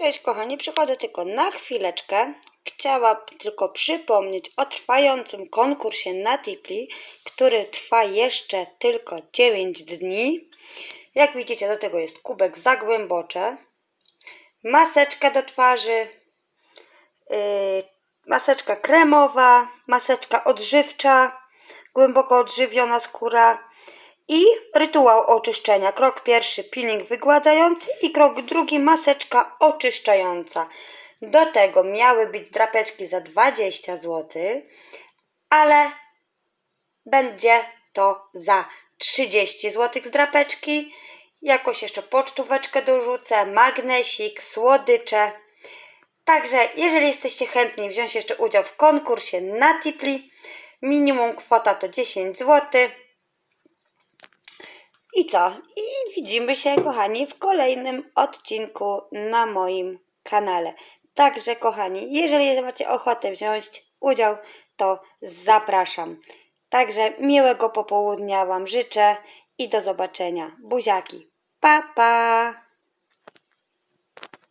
Cześć kochani, przychodzę tylko na chwileczkę. Chciałabym tylko przypomnieć o trwającym konkursie na Tipli, który trwa jeszcze tylko 9 dni. Jak widzicie, do tego jest kubek zagłębocze, maseczka do twarzy, yy, maseczka kremowa, maseczka odżywcza, głęboko odżywiona skóra i rytuał oczyszczenia. Krok pierwszy peeling wygładzający i krok drugi maseczka oczyszczająca. Do tego miały być drapeczki za 20 zł, ale będzie to za 30 zł z drapeczki. Jakoś jeszcze pocztóweczkę dorzucę, magnesik, słodycze. Także jeżeli jesteście chętni wziąć jeszcze udział w konkursie na Tipli, minimum kwota to 10 zł. I co? I widzimy się, kochani, w kolejnym odcinku na moim kanale. Także, kochani, jeżeli macie ochotę wziąć udział, to zapraszam. Także miłego popołudnia Wam życzę i do zobaczenia. Buziaki. Pa, pa!